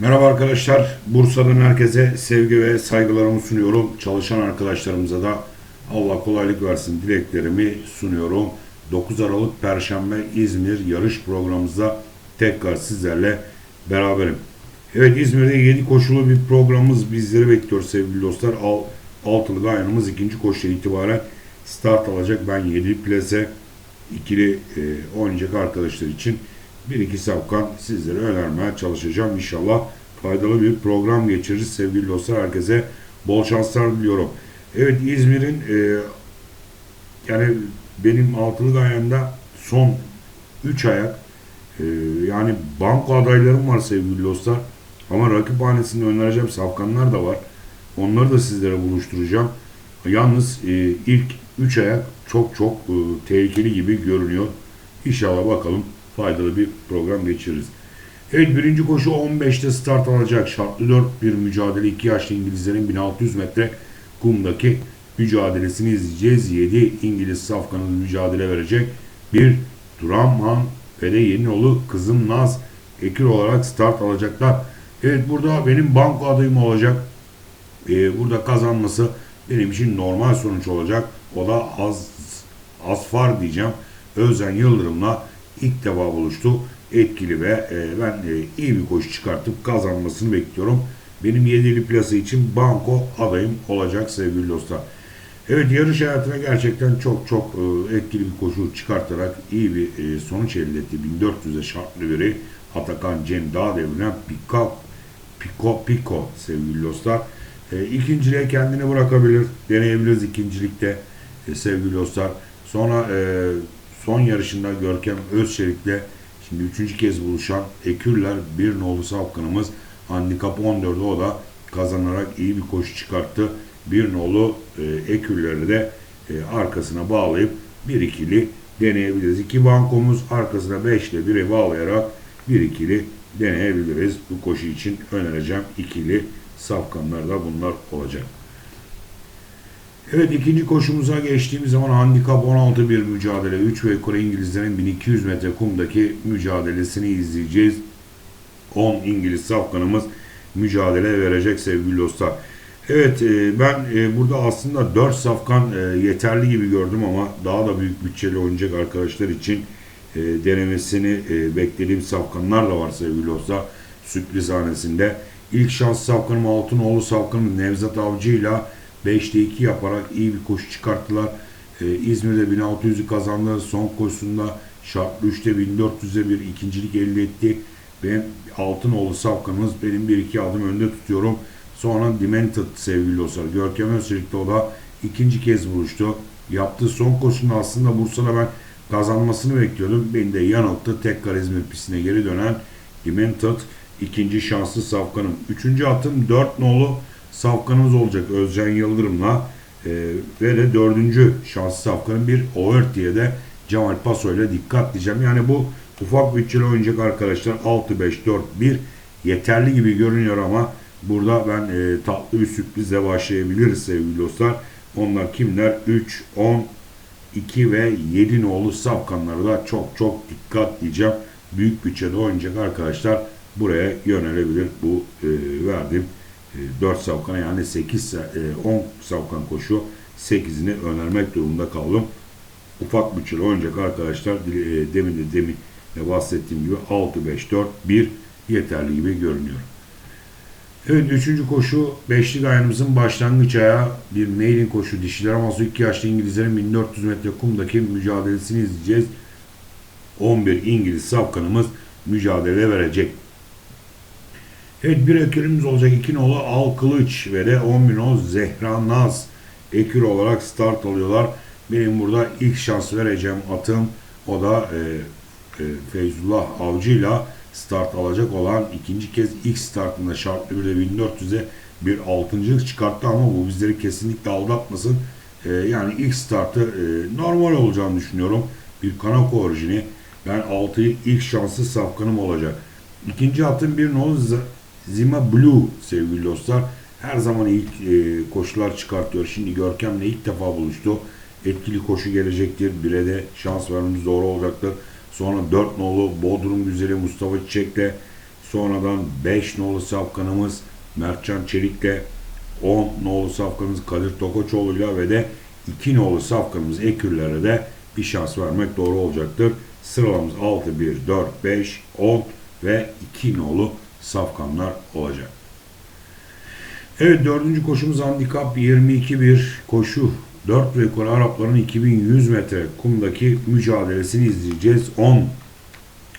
Merhaba arkadaşlar. Bursa'dan herkese sevgi ve saygılarımı sunuyorum. Çalışan arkadaşlarımıza da Allah kolaylık versin dileklerimi sunuyorum. 9 Aralık Perşembe İzmir yarış programımızda tekrar sizlerle beraberim. Evet İzmir'de 7 koşulu bir programımız bizleri bekliyor sevgili dostlar. Al, altılı gayanımız ikinci koşuya itibaren start alacak. Ben 7 plase ikili e, oynayacak arkadaşlar için bir iki safkan sizlere önermeye çalışacağım. İnşallah faydalı bir program geçiririz sevgili dostlar. Herkese bol şanslar diliyorum. Evet İzmir'in e, yani benim altılı gayemde son 3 ayak e, yani banko adaylarım var sevgili dostlar. Ama rakip hanesinde önereceğim safkanlar da var. Onları da sizlere buluşturacağım. Yalnız e, ilk 3 ayak çok çok e, tehlikeli gibi görünüyor. İnşallah bakalım faydalı bir program geçiririz. Evet birinci koşu 15'te start alacak. Şartlı 4 bir mücadele. 2 yaşlı İngilizlerin 1600 metre kumdaki mücadelesini izleyeceğiz. 7 İngiliz safkanın mücadele verecek. Bir Duranman ve de Yenioğlu Kızım Naz ekür olarak start alacaklar. Evet burada benim banko adayım olacak. Ee, burada kazanması benim için normal sonuç olacak. O da az Asfar diyeceğim. Özen Yıldırım'la ilk defa buluştu. Etkili ve e, ben e, iyi bir koşu çıkartıp kazanmasını bekliyorum. Benim yedili plası için banko adayım olacak sevgili dostlar. Evet yarış hayatına gerçekten çok çok e, etkili bir koşu çıkartarak iyi bir sonuç elde etti. 1400'e şartlı biri Atakan Cem Dağ devrilen Piko Piko Piko sevgili dostlar. E, ikinciliğe kendini bırakabilir. Deneyebiliriz ikincilikte e, sevgili dostlar. Sonra e, son yarışında Görkem Özçelik'le şimdi üçüncü kez buluşan Ekürler bir nolu safkanımız handikap 14'ü o da kazanarak iyi bir koşu çıkarttı. Bir nolu e, Ekürleri de e, arkasına bağlayıp bir ikili deneyebiliriz. İki bankomuz arkasına 5 ile 1'e bağlayarak bir ikili deneyebiliriz. Bu koşu için önereceğim ikili safkanlar da bunlar olacak. Evet ikinci koşumuza geçtiğimiz zaman handikap 16 bir mücadele. 3 ve Kore İngilizlerin 1200 metre kumdaki mücadelesini izleyeceğiz. 10 İngiliz safkanımız mücadele verecek sevgili dostlar. Evet e, ben e, burada aslında 4 safkan e, yeterli gibi gördüm ama daha da büyük bütçeli oynayacak arkadaşlar için denemesini beklediğim safkanlar da var sevgili dostlar. Sürpriz hanesinde. İlk şans safkanım Altınoğlu safkanım Nevzat Avcı ile 5'te 2 yaparak iyi bir koşu çıkarttılar. İzmir'de 1600'ü kazandı. Son koşusunda şartlı 3'te 1400'e bir ikincilik elde etti. Ben Altınoğlu safkanımız benim bir iki adım önde tutuyorum. Sonra Demented sevgili dostlar. Görkem Özçelik'te o da ikinci kez buluştu. Yaptığı son koşunda aslında Bursa'da ben kazanmasını bekliyordum. Beni de yanılttı. Tekrar İzmir pistine geri dönen Demented ikinci şanslı safkanım. Üçüncü atım dört nolu safkanımız olacak Özcan Yıldırım'la. E, ve de dördüncü şanslı safkanım bir Overt diye de Cemal Paso ile dikkat diyeceğim. Yani bu ufak bütçeli oynayacak arkadaşlar 6-5-4-1 yeterli gibi görünüyor ama Burada ben e, tatlı bir sürprizle başlayabiliriz sevgili dostlar. Onlar kimler? 3, 10, 2 ve 7 nolu safkanları da çok çok dikkat diyeceğim. Büyük bütçede oynayacak arkadaşlar buraya yönelebilir. Bu e, verdiğim 4 safkana yani 8 e, 10 safkan koşu 8'ini önermek durumunda kaldım. Ufak bütçeli oynayacak arkadaşlar e, demin de demin de bahsettiğim gibi 6 5 4 1 yeterli gibi görünüyor. Evet üçüncü koşu beşli gayanımızın başlangıç ayağı bir mailin koşu dişiler ama 2 yaşlı İngilizlerin 1400 metre kumdaki mücadelesini izleyeceğiz. 11 İngiliz safkanımız mücadele verecek. Evet bir ekürümüz olacak. 2 nolu Al Kılıç ve de 11 nolu Zehra Naz ekür olarak start alıyorlar. Benim burada ilk şans vereceğim atım o da e, e, Feyzullah Avcı'yla start alacak olan ikinci kez ilk startında şartlı bir de 1400'e bir altıncılık çıkarttı ama bu bizleri kesinlikle aldatmasın. Ee, yani ilk startı e, normal olacağını düşünüyorum. Bir Kanako orijini. Ben 6'yı ilk şanslı safkanım olacak. İkinci atın bir nolu Zima Blue sevgili dostlar. Her zaman ilk e, koşular çıkartıyor. Şimdi Görkem'le ilk defa buluştu. Etkili koşu gelecektir. Bire de şans vermemiz doğru olacaktır. Sonra 4 nolu Bodrum Güzeli Mustafa Çiçek'le Sonradan 5 nolu safkanımız Mertcan Çelik'le 10 nolu safkanımız Kadir Tokoçoğlu'yla ve de 2 nolu safkanımız Ekürler'e de bir şans vermek doğru olacaktır. Sıralamız 6, 1, 4, 5, 10 ve 2 nolu safkanlar olacak. Evet dördüncü koşumuz handikap 22-1 koşu. 4 ve Arapların 2100 metre kumdaki mücadelesini izleyeceğiz. 10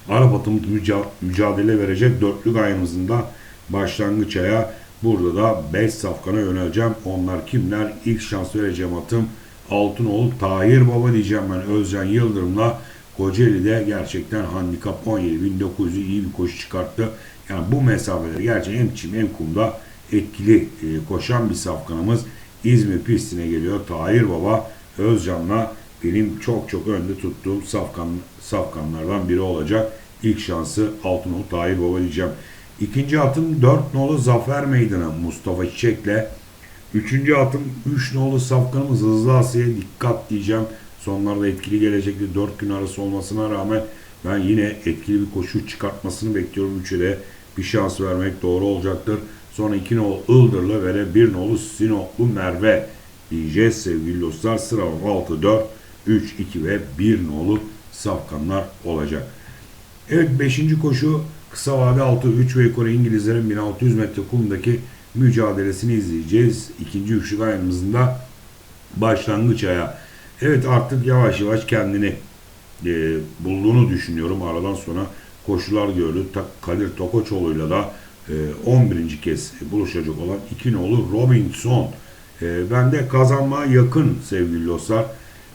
Arap atımı müca- mücadele verecek dörtlük ayımızın da başlangıç aya. Burada da 5 safkana yöneleceğim. Onlar kimler? İlk şans vereceğim atım Altınoğlu Tahir Baba diyeceğim ben Özcan Yıldırım'la Kocaeli'de gerçekten handikap 17.900'ü iyi bir koşu çıkarttı. Yani bu mesafeleri gerçekten hem çim hem kumda etkili e, koşan bir safkanımız İzmir pistine geliyor. Tahir Baba Özcan'la benim çok çok önde tuttuğum safkan, safkanlardan biri olacak. İlk şansı Altınoğlu Tahir Baba diyeceğim. İkinci atım 4 nolu Zafer Meydanı Mustafa Çiçek'le. Üçüncü atım 3 nolu safkanımız Hızlı Asya'ya dikkat diyeceğim. Sonlarda etkili gelecekti. 4 gün arası olmasına rağmen ben yine etkili bir koşu çıkartmasını bekliyorum. Üçe de bir şans vermek doğru olacaktır. Sonra 2 nolu Ildırlı ve de 1 nolu Sinoplu Merve diyeceğiz sevgili dostlar. Sıra 6, 4, 3, 2 ve 1 nolu safkanlar olacak. Evet 5. koşu kısa vade 6 3 ve yukarı İngilizlerin 1600 metre kumdaki mücadelesini izleyeceğiz. İkinci üçlük ayımızın da başlangıç aya. Evet artık yavaş yavaş kendini e, bulduğunu düşünüyorum. Aradan sonra koşular gördü. Ta, Kadir Tokoçoğlu'yla da e, 11. kez buluşacak olan iki nolu Robinson. E, ben de kazanmaya yakın sevgili dostlar.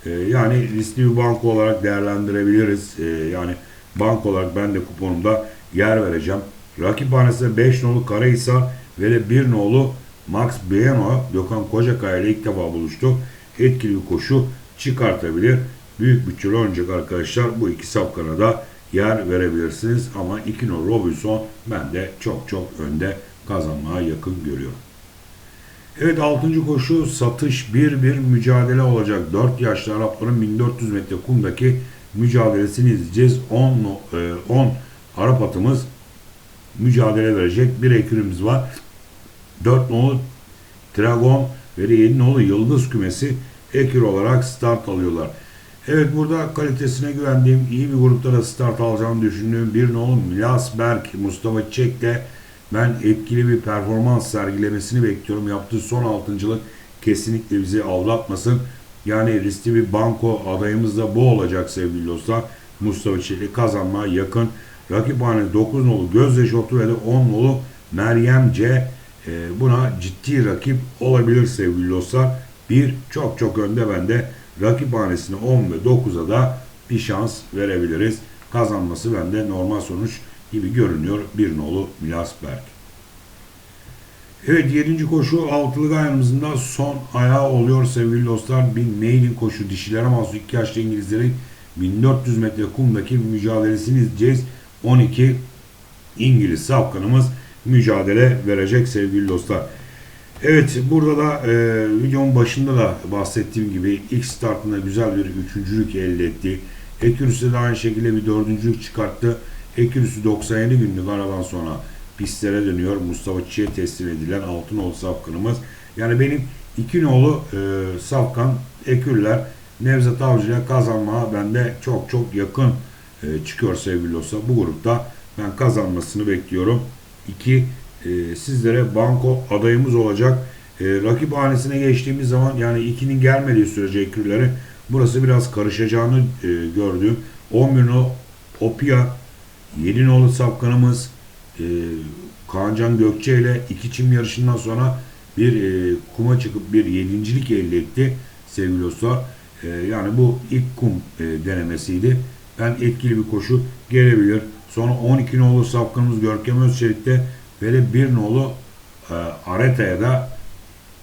E, yani riskli bir banko olarak değerlendirebiliriz. E, yani bank olarak ben de kuponumda yer vereceğim. Rakip hanesinde 5 nolu Karahisar ve de 1 nolu Max Bieno Gökhan Kocakaya ile ilk defa buluştu. Etkili bir koşu çıkartabilir. Büyük bütçeli oynayacak arkadaşlar bu iki safkana da yer verebilirsiniz. Ama 2 nolu Robinson ben de çok çok önde kazanmaya yakın görüyorum. Evet 6. koşu satış 1-1 mücadele olacak. 4 yaşlı Arapların 1400 metre kumdaki mücadelesini izleyeceğiz. 10 e, 10 Arap atımız mücadele verecek. Bir ekürümüz var. 4 nolu Dragon ve 7 nolu Yıldız kümesi ekür olarak start alıyorlar. Evet burada kalitesine güvendiğim, iyi bir grupta da start alacağını düşündüğüm bir nolu Milas Berk, Mustafa Çek de ben etkili bir performans sergilemesini bekliyorum. Yaptığı son altıncılık kesinlikle bizi aldatmasın. Yani riskli bir banko adayımız da bu olacak sevgili dostlar. Mustafa Çelik'i kazanmaya yakın. Rakiphane 9 nolu Gözde Şotu ve de 10 nolu Meryem C. E, buna ciddi rakip olabilir sevgili dostlar. Bir çok çok önde bende. Rakiphanesine 10 ve 9'a da bir şans verebiliriz. Kazanması bende normal sonuç gibi görünüyor. Bir nolu Milas Berk. Evet 7. koşu altılı ayağımızın da son ayağı oluyor sevgili dostlar. Bir mailin koşu dişilere mahsus 2 yaşlı İngilizlerin 1400 metre kumdaki mücadelesini izleyeceğiz. 12 İngiliz safkanımız mücadele verecek sevgili dostlar. Evet burada da e, videonun başında da bahsettiğim gibi ilk startında güzel bir üçüncülük elde etti. Ekürüsü de aynı şekilde bir dördüncülük çıkarttı. Ekürüsü 97 günlük aradan sonra pistlere dönüyor. Mustafa Çiçek'e teslim edilen Altınoğlu safkanımız. Yani benim iki nolu e, safkan Ekürler Nevzat Avcı ile kazanmaya bende çok çok yakın e, çıkıyor sevgili dostlar. Bu grupta ben kazanmasını bekliyorum. İki e, sizlere banko adayımız olacak. E, rakip hanesine geçtiğimiz zaman yani ikinin gelmediği sürece ekürleri burası biraz karışacağını e, gördüm. 11 nolu Opia 7 nolu safkanımız e, Gökçe ile iki çim yarışından sonra bir kuma çıkıp bir yedincilik elde etti sevgili dostlar. Yani bu ilk kum denemesiydi. Ben etkili bir koşu gelebilir. Sonra 12 nolu safkanımız Görkem Özçelik'te ve de bir nolu e, Areta'ya da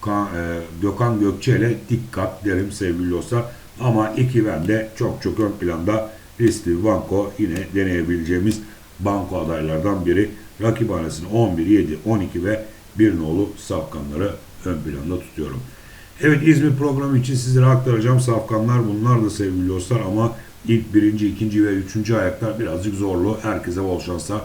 Ka, e, Gökhan Gökçe ile dikkat derim sevgili dostlar. Ama iki bende çok çok ön planda riskli banko yine deneyebileceğimiz banko adaylardan biri. Rakiphanesini 11, 7, 12 ve 1 nolu safkanları ön planda tutuyorum. Evet İzmir programı için sizlere aktaracağım safkanlar bunlar da sevgili dostlar ama ilk birinci, ikinci ve üçüncü ayaklar birazcık zorlu. Herkese bol şanslar.